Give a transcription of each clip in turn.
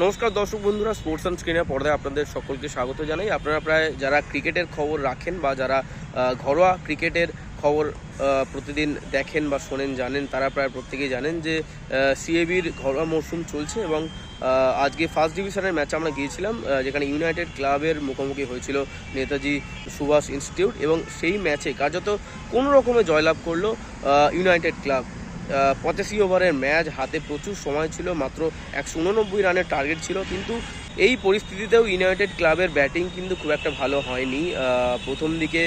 নমস্কার দর্শক বন্ধুরা স্পোর্টস অ্যান্ড স্ক্রিনের পর্দায় আপনাদের সকলকে স্বাগত জানাই। আপনারা প্রায় যারা ক্রিকেটের খবর রাখেন বা যারা ঘরোয়া ক্রিকেটের খবর প্রতিদিন দেখেন বা শোনেন, জানেন, তারা প্রায় প্রত্যেকেই জানেন যে সিএবির ঘরোয়া মরশুম চলছে এবং আজকে ফার্স্ট ডিভিশনের ম্যাচে আমরা গিয়েছিলাম যেখানে ইউনাইটেড ক্লাবের মুখোমুখি হয়েছিল নেতাজি সুভাষ ইনস্টিটিউট এবং সেই ম্যাচে কার্যত কোনো রকমে জয়লাভ করল ইউনাইটেড ক্লাব পঁচাশি ওভারের ম্যাচ হাতে প্রচুর সময় ছিল মাত্র একশো উননব্বই রানের টার্গেট ছিল। কিন্তু এই পরিস্থিতিতেও ইউনাইটেড ক্লাবের ব্যাটিং কিন্তু খুব একটা ভালো হয়নি। প্রথম দিকে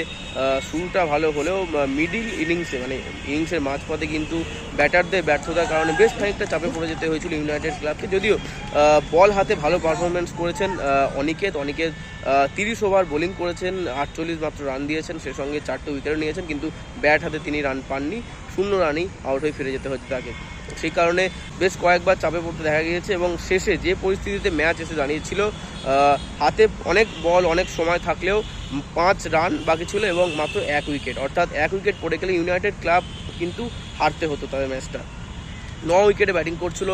শুরুটা ভালো হলেও মিডিল ইনিংসে মানে ইনিংসের মাঝপথে কিন্তু ব্যাটারদের ব্যর্থতার কারণে বেশ খানিকটা চাপে পড়ে যেতে হয়েছিল ইউনাইটেড ক্লাবকে যদিও বল হাতে ভালো পারফরমেন্স করেছেন অনিকেত। অনিকেত তিরিশ ওভার বোলিং করেছেন, আটচল্লিশ মাত্র রান দিয়েছেন, সে সঙ্গে চারটে উইকেটও নিয়েছেন, কিন্তু ব্যাট হাতে তিনি রান পাননি। শূন্য রানই আউট হয়ে ফিরে যেতে হচ্ছে তাকে। সেই কারণে বেশ কয়েকবার চাপে পড়তে দেখা গিয়েছে এবং শেষে যে পরিস্থিতিতে ম্যাচ এসে দাঁড়িয়েছিল হাতে অনেক বল, অনেক সময় থাকলেও পাঁচ রান বাকি ছিল এবং মাত্র এক উইকেট। অর্থাৎ এক উইকেট পড়ে গেলে ইউনাইটেড ক্লাব কিন্তু হারতে হতো তাদের ম্যাচটা। ন উইকেটে ব্যাটিং করছিল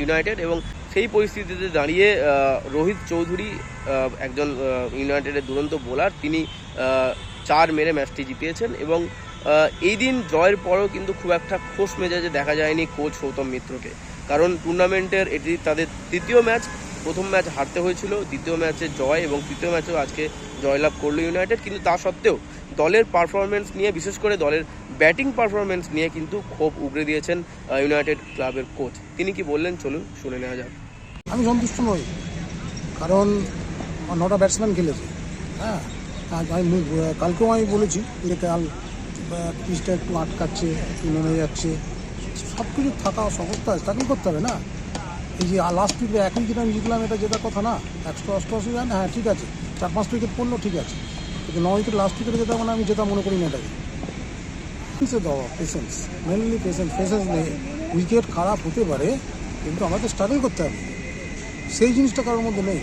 ইউনাইটেড এবং সেই পরিস্থিতিতে দাঁড়িয়ে রোহিত চৌধুরী একজন ইউনাইটেডের দুরন্ত বোলার, তিনি চার মেরে ম্যাচটি জিতিয়েছেন এবং এই দিন জয়ের পরেও কিন্তু খুব একটা খোশ মেজাজে দেখা যায়নি কোচ সৌতম মিত্রকে। কারণ টুর্নামেন্টের এটি তাদের তৃতীয় ম্যাচ প্রথম ম্যাচ হারতে হয়েছিল, দ্বিতীয় ম্যাচে জয় এবং তৃতীয় ম্যাচেও আজকে জয়লাভ করল ইউনাইটেড কিন্তু তা সত্ত্বেও দলের পারফরমেন্স নিয়ে, বিশেষ করে দলের ব্যাটিং পারফরমেন্স নিয়ে কিন্তু ক্ষোভ উগরে দিয়েছেন ইউনাইটেড ক্লাবের কোচ তিনি কি বললেন? চলুন শুনে নেওয়া যাক। আমি সন্তুষ্ট নই। কারণ নটা ব্যাটসম্যান খেলেছে। হ্যাঁ আমি কালকেও আমি বলেছি যে কাল পিচটা একটু আটকাচ্ছে নেমে যাচ্ছে। সব কিছু থাকা সমস্ত স্টার্টিং করতে হবে না? এই যে লাস্ট উইকে এক উইকেট আমি জিতলাম এটা জেতার কথা না, একশো অষ্টআশি রান হ্যাঁ ঠিক আছে। চার পাঁচটা উইকেট পড়ল, ঠিক আছে। কিন্তু ন উইকেট লাস্ট উইকেটে জেতা মানে আমি জেতা মনে করি না এটাকে। কিসে দেওয়া পেশেন্স মেনলি পেশেন্স পেশেন্স নেই। উইকেট খারাপ হতে পারে, কিন্তু আমাকে স্ট্রাগল করতে হবে। সেই জিনিসটা কারোর মধ্যে নেই।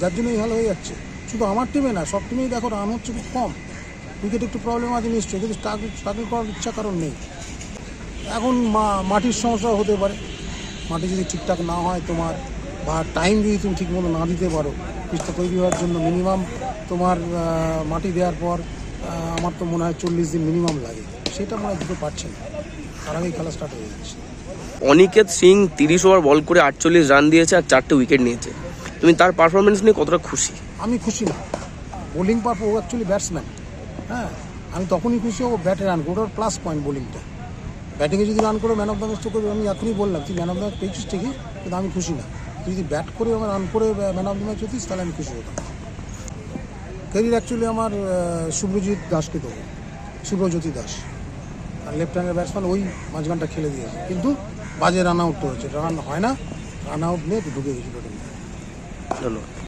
যার জন্য এই ভালো হয়ে যাচ্ছে। শুধু আমার টিমে না, সব টিমেই দেখো রান হচ্ছে খুব কম। উইকেট একটু প্রবলেম আছে নিশ্চয়ই কিন্তু স্ট্রাগল স্ট্রাগল করার ইচ্ছা কারণ নেই। এখন মা- মাটির সমস্যা হতে পারে। মাটি যদি ঠিকঠাক না হয় তোমার বা টাইম যদি তুমি ঠিকমতো না দিতে পারো পিচটা তৈরি হওয়ার জন্য মিনিমাম তোমার মাটি দেওয়ার পর আমার তো মনে হয় চল্লিশ দিন মিনিমাম লাগে। সেটা মনে হয় দিতে পারছে না। তার আগেই খেলা স্টার্ট হয়ে যাচ্ছে। অনিকেত সিং তিরিশ ওভার বল করে আটচল্লিশ রান দিয়েছে আর চারটে উইকেট নিয়েছে। তুমি তার পারফরমেন্স নিয়ে কতটা খুশি? আমি খুশি না। বোলিং পার ও অ্যাকচুয়ালি ব্যাটসম্যান হ্যাঁ আমি তখনই খুশি ও ব্যাটে রান করে ওর প্লাস পয়েন্ট বোলিংটা ব্যাটিংয়ে যদি রান করে ম্যান অফ দ্য ম্যাচ তো করবে আমি এখনই বললাম তুই ম্যান অফ দ্য ম্যাচ পেয়েছিস ঠিকই কিন্তু আমি খুশি না। তুই যদি ব্যাট করে আমার রান করে ম্যান অফ দ্য ম্যাচ হতিস তাহলে আমি খুশি হতাম। ক্যারিয়ার অ্যাকচুয়ালি আমার আহ, শুভ্রজিৎ দাসকে দেবো। শুভ্রজ্যোতি দাস। আর লেফট হ্যান্ডের ব্যাটসম্যান ওই মাঝখানটা খেলে দিয়েছে। কিন্তু বাজে রান আউট তো হয়েছে রান হয় না রান আউট নিয়ে ঢুকে গেছিল। ধন্যবাদ